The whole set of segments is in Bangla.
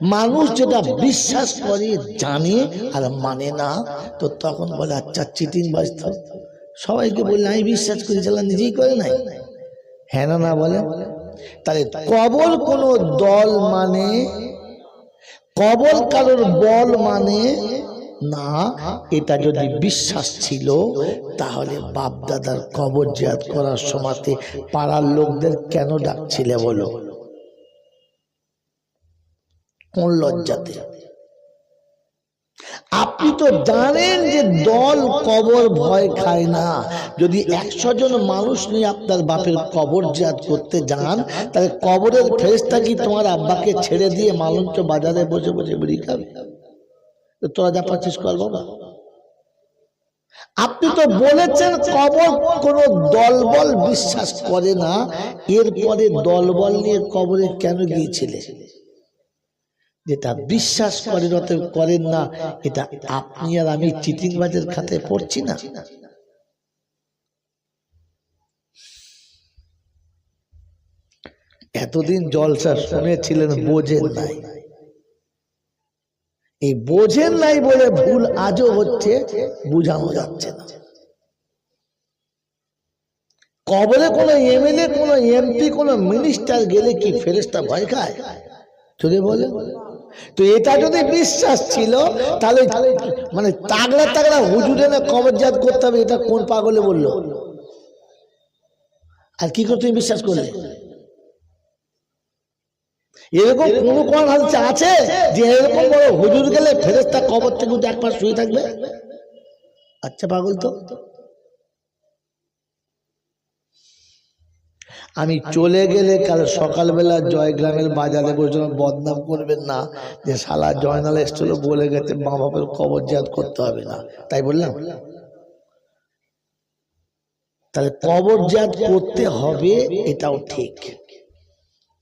মানুষ যেটা বিশ্বাস করে জানে আর মানে না তো তখন বলে আচ্ছা চিটিং বাজত সবাইকে বললে আমি বিশ্বাস করি চালা নিজেই করে নাই। হ্যাঁ না বলে। তাহলে কবর কোনো দল মানে কবর কারোর বল মানে না এটা যদি বিশ্বাস ছিল তাহলে বাপ দাদার কবর জিয়াদ করার সময়তে পাড়ার লোকদের কেন ডাকছিলে বলো? কোন লজ্জাতে? আপনি তো জানেন যে দল কবর ভয় খায় না। যদি একশো জন মানুষ নিয়ে আপনার বাপের কবর জাত করতে যান, তাহলে কবরের ফেরেস্তা কি তোমার আব্বাকে ছেড়ে দিয়ে মালঞ্চ বাজারে বসে বসে বেরিয়ে খাবে? তোরা যা পাচ্ছিস কর বাবা। আপনি তো বলেছেন কবর কোন দলবল বিশ্বাস করে না, এরপরে দলবল নিয়ে কবরে কেন গিয়েছিলে? যেটা বিশ্বাস করেন অতএব করেন না, এটা আপনি আর আমি চিটিংবাজের খাতে পড়ছি না। এতদিন জলসা শুনেছিলেন, বোঝেন নাই। এই বোঝেন নাই বলে ভুল আজও হচ্ছে, বুঝানো যাচ্ছে না। কবরে কোনো এমএলএ, কোনো এমপি, কোনো মিনিস্টার গেলে কি ফেরেস্তা ভয় খায়? চলে বলে তো এটা যদি বিশ্বাস ছিল তাহলে মানে তাগড়া তাগড়া হুজুরে না কবরজাত করতে হবে এটা কোন পাগলে বলল? আর কি করে তুমি বিশ্বাস করলে? এরকম কোন কোন হালতে আছে যে এরকম বড় হুজুর গেলে ফেরেস্তা কবর থেকে উঠে একবার শুয়ে থাকবে? আচ্ছা পাগল তো। আমি চলে গেলে কাল সকালবেলা জয়গ্রামের বাজারে বসে বদনাম করবেন না। যে শালা জয়নাল এসছিল বলে গেছে মা বাপের কবর জাত করতে হবে না। তাই বললাম তাহলে কবর জাত করতে হবে এটাও ঠিক।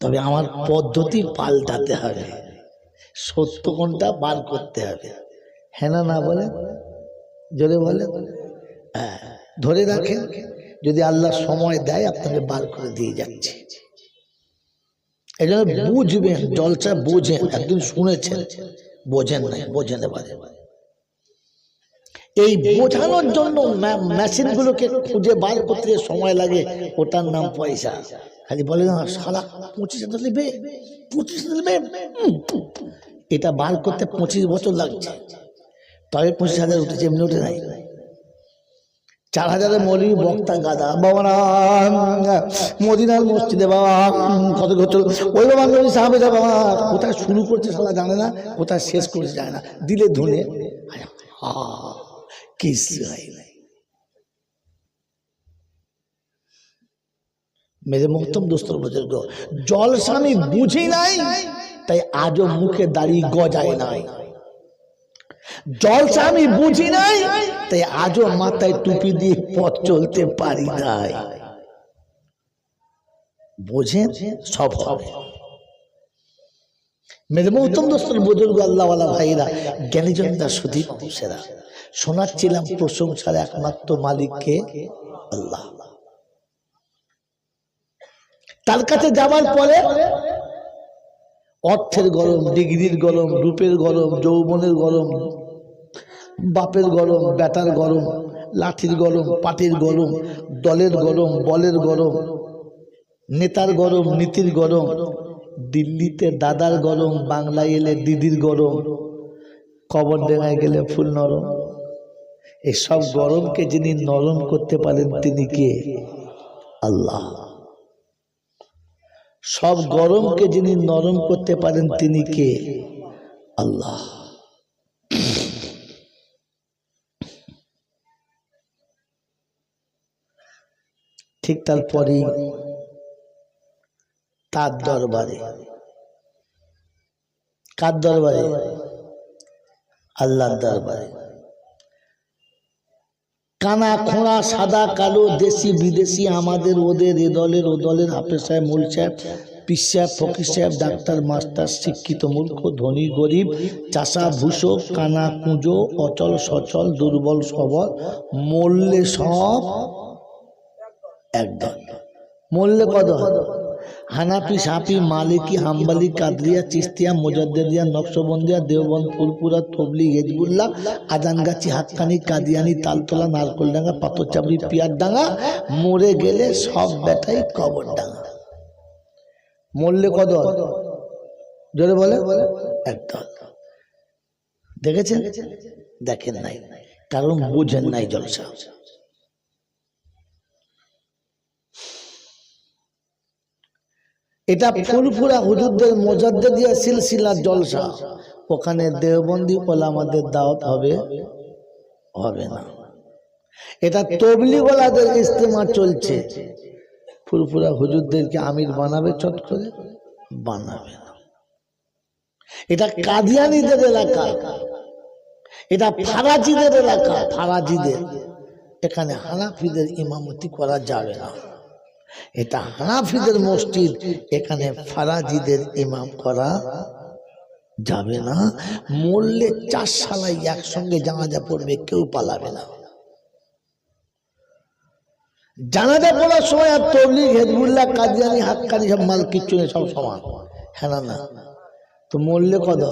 তবে আমার পদ্ধতি পাল্টাতে হবে। সত্য কোনটা বার করতে হবে। হ্যাঁ না না বলে জোরে বলে হ্যাঁ ধরে রাখেন। যদি আল্লাহ সময় দেয়, আপনাকে বার করে দিয়ে যাচ্ছে। জন্য বুঝবেন জলসা বুঝেন একদিন শুনেছেন। বোঝেন না বোঝেন এবারে এই বোঝানোর জন্য মেশিনগুলোকে খুঁজে বার করতে সময় লাগে, ওটার নাম পয়সা। খালি বলে না সারা পঁচিশ হাজার নেবে? পঁচিশ হাজার নেবে? এটা বার করতে পঁচিশ বছর লাগছে। তবে পঁচিশ হাজার উঠেছে, এমনি উঠে নাই। চার হাজারের মৌলী বক্তা গাদা বাবা মদিনার মসজিদে বাবা, কত কত ওই বাবা নবী সাহাবেদা বাবা, কোথায় শুরু করছে সালা জানে না, কোথায় শেষ করছে জানে না। দিলে ধুনে কিছু হয় নাই মেরে মোহতম দোস্তর বুজুর্গ বুঝি নাই, তাই আজও মুখে দাড়ি গজায় নাই। জলসা আমি বুঝি নাই, তাই আজও মাথায় টুপি দিয়ে পথ চলতে পারি নাই। বোঝেন? সব হবে। মোহতম দোস্তর বুজুর্গ আল্লাহওয়ালা ভাইরা জ্ঞানীজনদার সুদীপ মানুষেরা শোনাচ্ছিলাম প্রশংসার একমাত্র মালিককে আল্লাহ। তার কাছে যাবার পরে অর্থের গরম, ডিগ্রির গরম, রূপের গরম, যৌবনের গরম বাপের গরম, বেটার গরম, লাঠির গরম, পাটির গরম, দলের গরম, বলের গরম, নেতার গরম, নীতির গরম, দিল্লিতে দাদার গরম, বাংলায় এলে দিদির গরম, কবর ডেঙায় গেলে ফুল নরম। এসব গরমকে যিনি নরম করতে পারেন, তিনি কে? আল্লাহ। সব গরমকে যিনি নরম করতে পারেন, তিনি কে? আল্লাহ। ঠিক তারপরেই তার দরবারে। কার দরবারে? আল্লাহর দরবারে। কানা খোঁড়া সাদা কালো দেশি বিদেশি আমাদের ওদের এ দলের ও দলের হাফেজ সাহেব মূল সাহেব পিস সাহেব ফকির সাহেব ডাক্তার মাস্টার শিক্ষিত মূর্খ ধনী গরিব চাষা ভূষো কানা কুঁজো অচল সচল দুর্বল সবল মরলে সব একদল। মরলে কত হানাফি সাপি, মালিকি, হাম্বালি, কাদরিয়া, চিস্তিয়া মুজাদ্দিয়া নকশবন্দিয়া, দেওবন্দ, ফুলপুরা তবলি হেজবুল্লাহ, আদানগাছি হাতকানি কাদিয়ানি, তালতলা, নারকলডাঙ্গা পাথরচাবড়ি পিয়ারডাঙ্গা, মরে গেলে সব বেটাই কবর ডাঙ্গা মরলে কদ জোরে বলে। একদল। দেখেছেন? দেখেন নাই। কারণ বুঝেন নাই জলসা। এটা ফুলফুরা হুজুরদের মোজাদ্দে দিয়া সিলসিলার জলসা। ওখানে দেওবন্দি ওলামাদের দাওয়াত হবে হবে না। এটা তবলিওয়ালাদের ইস্তেমা চলছে। ফুলফুরা হুজুরদেরকে আমির বানাবে, চট করে বানাবে না। এটা কাদিয়ানিদের এলাকা। এটা ফারাজিদের এলাকা, ফারাজিদের। এখানে হানাফিদের ইমামতি করা যাবে না। এটা হানাফিদের মসজিদ, এখানে ফারাজিদের ইমাম করা যাবে না। মরলে চার সালাই একসঙ্গে জানাজা পড়বে, কেউ পালাবে না। জানাজা পড়ার সময় আর তবলিগ, হেজবুল্লাহ, কাদিয়ানি, হাক্কানি সব মাল কিচ্ছু নেই, সব সমান। হ্যাঁ না না? তো মরলে কত?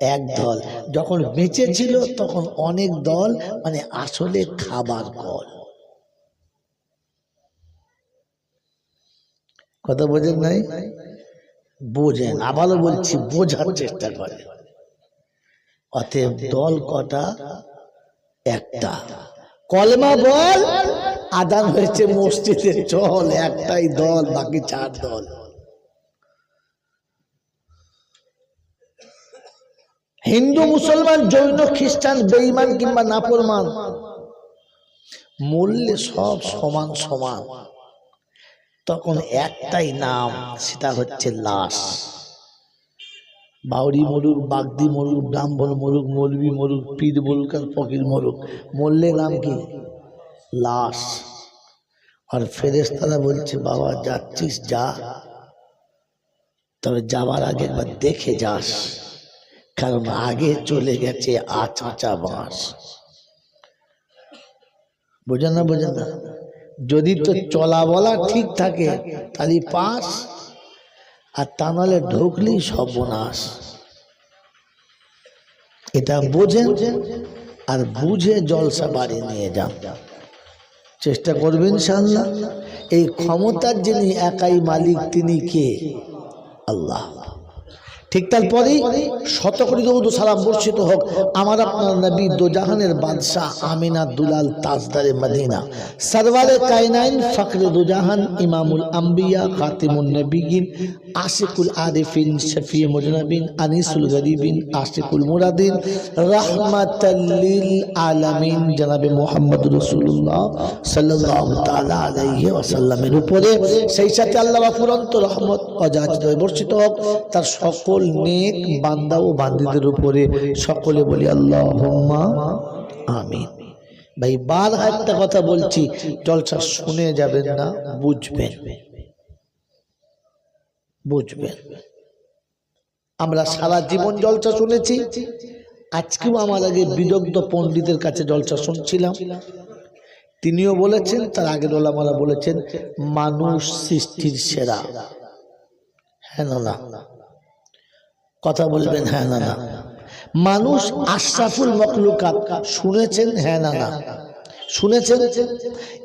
এক দল। যখন বেঁচে ছিল তখন অনেক দল মানে আসলে খাবার কল। কথা বোঝেন নাই বোঝেন। আবারও বলছি, বোঝার চেষ্টা করে অতএব দল কটা? একটা। কলমা বল, আদান হয়েছে মসজিদে। চল, একটাই দল, বাকি চার দল। হিন্দু, মুসলমান, জৈন, খ্রিস্টান, বেঈমান কিংবা নাফরমান, মূল্যে সব সমান সমান। তখন একটাই নাম, সেটা হচ্ছে লাশ। বাউরি মরুক, বাগদি মরুক, ব্রাহ্মণ মরুক মৌলবি মরুক, পীর মরুক আর ফকির মরুক। মরলে নাম কি? লাশ। আর ফেরেস্তারা বলছে, বাবা, যাচ্ছিস, যা। তবে যাওয়ার আগে একবার দেখে যাস। কারণ আগে চলে গেছে আচাচা বাঁশ। বোঝেন না বোঝেন না? যদি তো চলা বলা ঠিক থাকে তাহলে পাস। আর তা নাহলে ঢুকলি সর্বনাশ। এটা বোঝেন আর বুঝে জলসা বাড়ি নিয়ে যান। চেষ্টা করবেন ইনশাআল্লাহ। এই ক্ষমতার যিনি একাই মালিক তিনি কে? আল্লাহ। ঠিক তারপরেই শত কোটি দৌদ সালাম বর্ষিত হোক। আমার আপনার নবী দোজাহানের বাদশাহ আমিনা দুলাল তাজদারে মদিনা। সরওয়ারে কায়নাইন ফখরে দুজাহান ইমামুল আম্বিয়া খাতিমুন নবীন আশিকুল আরিফিন শফি মুজনবিন, আনিসুল গরিবিন, আশিকুল মুরাদিন রহমাতাল্লিল আলামিন, জনাবে মোহাম্মদ রসুল্লাহ সাল্লাল্লাহু তাআলা আলাইহি ওয়াসাল্লামের উপরে। সেই সাথে আল্লাহ ফুরন্ত রহমত হয়ে বর্ষিত হোক। তার সকল নেক বান্দা ও বান্দিদের উপরে সকলে বলি আল্লাহ আমিন। ভাই বার একটা কথা বলছি, জলসা শুনে যাবেন না, বুঝবেন। বুঝবেন। আমরা সারা জীবন জলসা শুনেছি, আজকেও আমার আগে বিদগ্ধ পণ্ডিতের কাছে জলসা শুনছিলাম। তিনিও বলেছেন, তার আগের ওলামারা বলেছেন, মানুষ সৃষ্টির সেরা। হ্যাঁ না? কথা বলবেন হ্যাঁ না না। মানুষ আশরাফুল মকলুকাত শুনেছেন হ্যাঁ না না। শুনেছেন?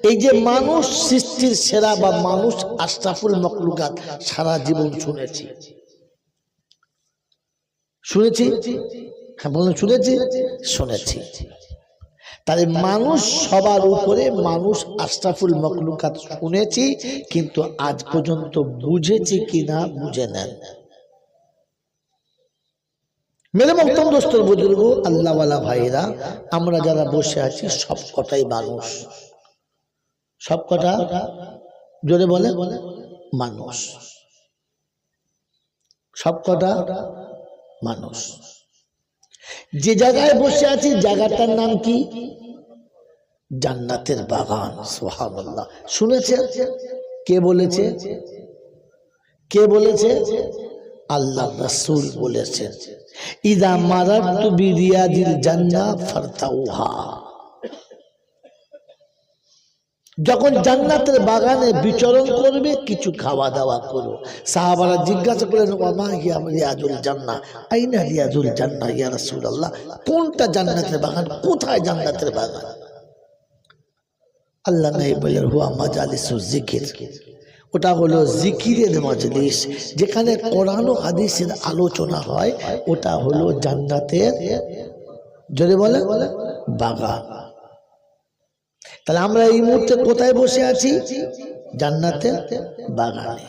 এই যে মানুষ সৃষ্টির সেরা বা মানুষ আশরাফুল মকলুকাত সারা জীবন শুনেছি। শুনেছি? হ্যাঁ বলুন, শুনেছি? শুনেছি। তাহলে মানুষ সবার উপরে মানুষ আশরাফুল মকলুকাত শুনেছি, কিন্তু আজ পর্যন্ত বুঝেছি কিনা, বুঝে নেন। মেরে মক্তম দোস্তর বুজুর্গ, আল্লাহওয়ালা ভাইরা, আমরা যারা বসে আছি সব কটাই মানুষ। সব কটা জোরে বলে? মানুষ। সব কটা মানুষ। যে জায়গায় বসে আছি, জায়গাটার নাম কি? জান্নাতের বাগান, সুবহানাল্লাহ। শুনেছে কে বলেছে? কে বলেছে? আল্লাহ রাসূল বলেছেন। ইদা মারাতু বিরিয়াদিল জান্নাহ ফারতাউহা। যখন জান্নাতের বাগানে বিচরণ করবে, কিছু খাওয়া দাওয়া করো। সাহাবারা জিজ্ঞাসা করলেন ওমা হিয়া রিয়াজুল জান্নাহ আইনা রিয়াজুল জান্নাহ ইয়া রাসূলুল্লাহ? কোনটা জান্নাতের বাগান? কোথায় জান্নাতের বাগান? আল্লাহ নাই বললেন হুয়া মাজালিসু জিকির। ওটা হলো জিকিরের মজলিস, যেখানে কোরআন ও হাদিসের আলোচনা হয়। ওটা হলো জান্নাতের যদি বলে বাগান। তাহলে আমরা এই মুহূর্তে কোথায় বসে আছি? জান্নাতের বাগানে।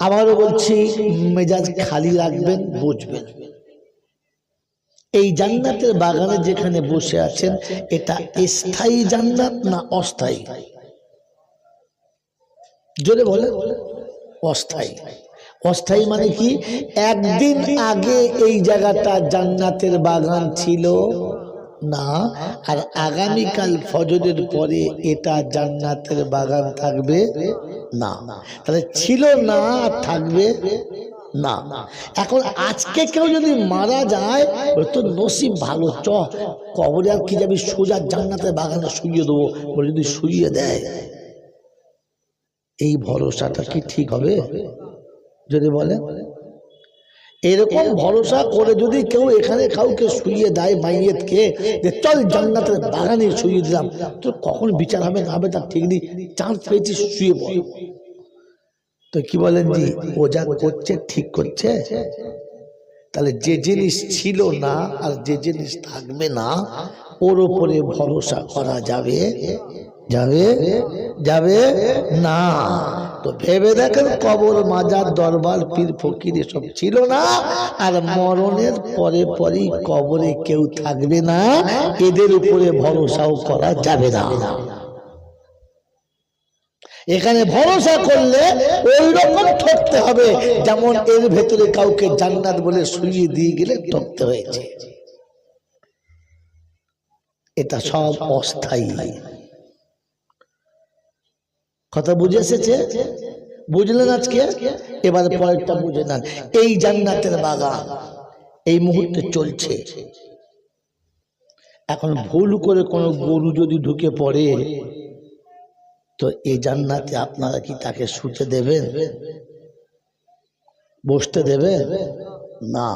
আবারও বলছি, মেজাজ খালি রাখবেন, বুঝবেন। এই জান্নাতের বাগানে যেখানে বসে আছেন, এটা স্থায়ী জান্নাত না অস্থায়ী? জোরে বলে, অস্থায়ী। অস্থায়ী মানে কি? একদিন আগে এই জায়গাটা জান্নাতের বাগান ছিল না, আর আগামীকাল ফজরের পরে এটা জান্নাতের বাগান থাকবে না। তাহলে ছিল না থাকবে না। এখন আজকে কেউ যদি মারা যায় তো নসিব ভালো, চ, কবরে আর কি যাবি? সোজা জান্নাতের বাগানে শুইয়ে দেবো যদি শুইয়ে দেয় এই ভরসাটা কি ঠিক হবে? যদি বলে। এরকম ভরসা করে যদি কেউ এখানে কাউকে শুয়ে দেয় মাইয়েতকে যে চল জান্নাতের বাগানে শুয়ে দিলাম, তো কখন বিচার হবে না হবে তার ঠিক নেই। চান্স পেয়েছি, শুয়ে পড়। তো কি বলেন জি? ও যা করছে, ঠিক করছে? তাহলে যে জিনিস ছিল না, আর যে জিনিস থাকবে না, ওর উপরে ভরসা করা যাবে। যাবে? যাবে? না। তো ভেবে দেখেন কবর, মাজার, দরবার, পীর, ফকির এসব ছিল না। আর মরণের পরে পরেই কবরে কেউ থাকবে না। এদের উপরে ভরসাও করা যাবে না। এখানে ভরসা করলে ওই রকম ঠকতে হবে যেমন এর ভেতরে কাউকে জান্নাত বলে শুইয়ে দিয়ে গেলে ঠকতে হয়েছে। এটা সব অস্থায়ী। কথা বুঝে এসেছে? বুঝলেন আজকে? এবার পরেরটা বুঝে নেন। এই জান্নাতের বাগান, এই মুহূর্তে চলছে। এখন ভুল করে কোনো গরু যদি ঢুকে পড়ে, তো এই জান্নাতে আপনারা কি তাকে শুতে দেবেন? বসতে দেবে না,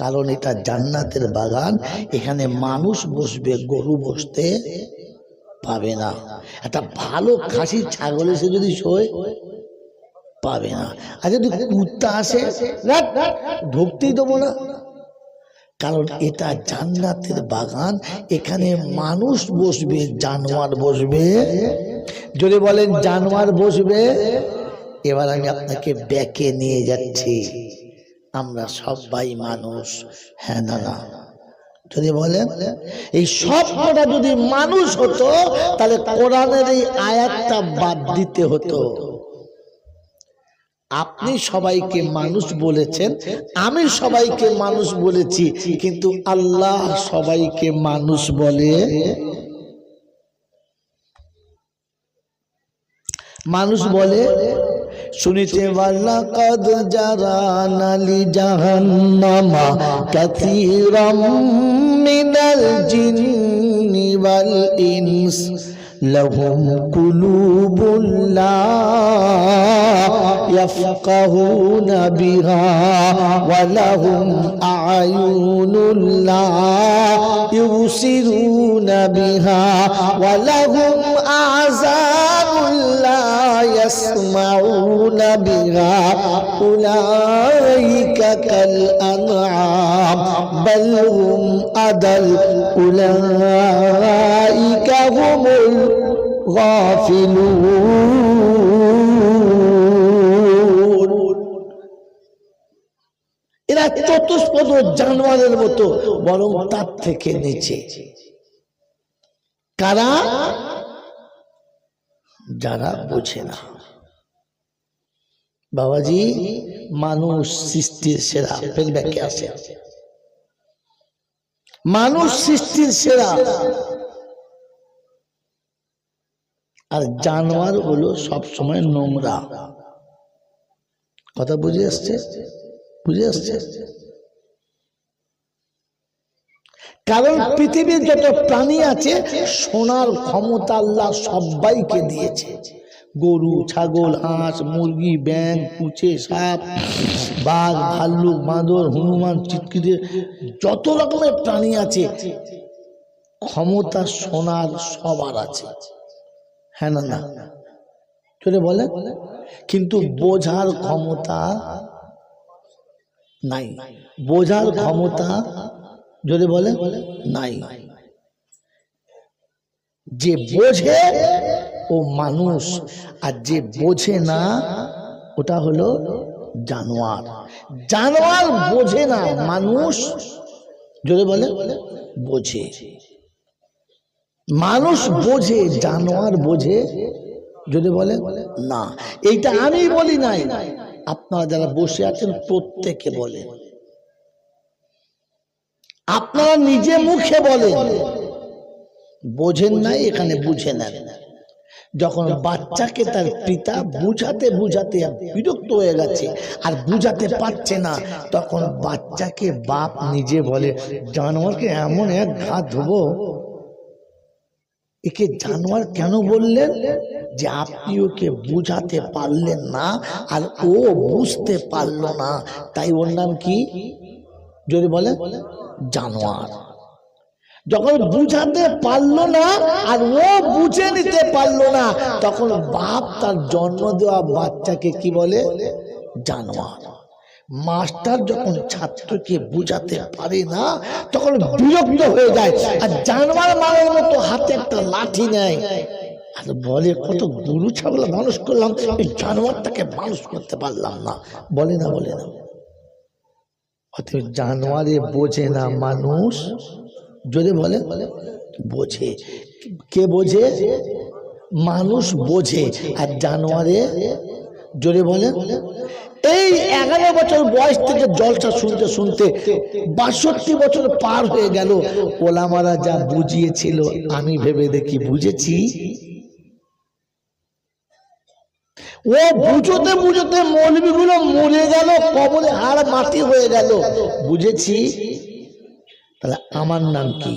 কারণ এটা জান্নাতের বাগান। এখানে মানুষ বসবে, গরু বসতে। পাবে না। একটা ভালো খাসি ছাগল এসে যদি শোয়, পাবে না। আর যদি কুত্তা আসে ঢুকতেই দেবো না। কারণ এটা জান্নাতের বাগান, এখানে মানুষ বসবে, জানোয়ার বসবে। যদি বলেন জানোয়ার বসবে, এবার আমি আপনাকে ব্যাকে নিয়ে যাচ্ছি। আমরা সবাই মানুষ হ্যাঁ না না? যদি বলেন, এই সবটা যদি মানুষ হতো, তাহলে কোরআনের এই আয়াতটা বাদ দিতে হতো। আপনি সবাইকে মানুষ বলেছেন, আমি সবাইকে মানুষ বলেছি, কিন্তু আল্লাহ সবাইকে মানুষ বলে মানুষ বলে শুনেছে ওয়ালাকাদ জারানালি জাহান্নামা من الجن والإنس لهم قلوب لا يفقهون بها ولهم أعين لا يبصرون بها ولهم أعزاب يسمعون بها أولئك كالأنعام بل هم أدل أولئك هم الغافلون এরা চতুষ্পদ জানোয়ারের মতো বরং তার থেকে নিচে কারা যারা বোঝে না। বাবাজি মানুষ সৃষ্টির সেরা। ফের আসে মানুষ সৃষ্টির সেরা। আর জানোয়ার হলো সব সময় নোংরা। কথা বুঝে আসছে। বুঝে আসছে? কারণ পৃথিবীর যত প্রাণী আছে, সোনার ক্ষমতা আল্লাহ সবাইকে দিয়েছে। গরু, ছাগল, হাঁস, মুরগি ব্যাং কুচে, সাপ, বাঘ, ভাল্লুক, বাঁদর, হনুমান চিটকিরে যত রকমের প্রাণী আছে, ক্ষমতা সোনার সবার আছে। হ্যাঁ না না? চলে বলে কিন্তু বোঝার ক্ষমতা নাই। বোঝার ক্ষমতা যদি বলে, নাই। যে বোঝে ও মানুষ, আর যে বোঝে না, ওটা হলো জানোয়ার। জানোয়ার বোঝে না, মানুষ যদি বলে, বোঝে। মানুষ বোঝে, জানোয়ার বোঝে, যদি বলে, না। এইটা আমি বলি নাই। আপনারা যারা বসে আছেন, প্রত্যেকে বলে। আপনারা নিজে মুখে বলেন। বোঝেন নাই, এখানে বুঝে নেন। যখন বাচ্চাকে তার পিতা বুঝাতে বুঝাতে বিরক্ত হয়ে গেছে আর বুঝাতে পারছে না, তখন বাচ্চাকে বাপ নিজে বলে, জানোয়ারকে এমন এক ঘা ধোবো, একে জানোয়ার কেন বললেন? যে আপনি ওকে বুঝাতে পারলেন না আর ও বুঝতে পারল না। তাই ওর নাম কি? যদি বলে জানোয়ার। যখন বুঝাতে পারল না আর ও বুঝে নিতে পারল না, তখন বাপ তার জন্ম দেওয়া বাচ্চাকে কি বলে? জানোয়ার। মাস্টার যখন ছাত্রকে বুঝাতে পারে না, তখন বিরক্ত হয়ে যায়। আর জানোয়ার মারার মতো হাতে একটা লাঠি নেয়। আর বলে, কত গরু, ছাগল, মানুষ করলাম জানোয়ারটাকে মানুষ করতে পারলাম না। বলে না বলে না। অতএব জানোয়ারে বোঝে না মানুষ? যদি বলে, বোঝে। কে বোঝে? মানুষ বোঝে। আর জানোয়ারে জোরে বলে, এই এগারো বছর বয়স থেকে জলসা শুনতে শুনতে বাষট্টি বছর পার হয়ে গেল। ওলামারা যা বুঝিয়েছিল, আমি ভেবে দেখি বুঝেছি। ও বুঝতে বুঝতে মৌলবীগুলো মরে গেল কবরে হাড় মাটি হয়ে গেল। বুঝেছি? তাহলে আমার নাম কি?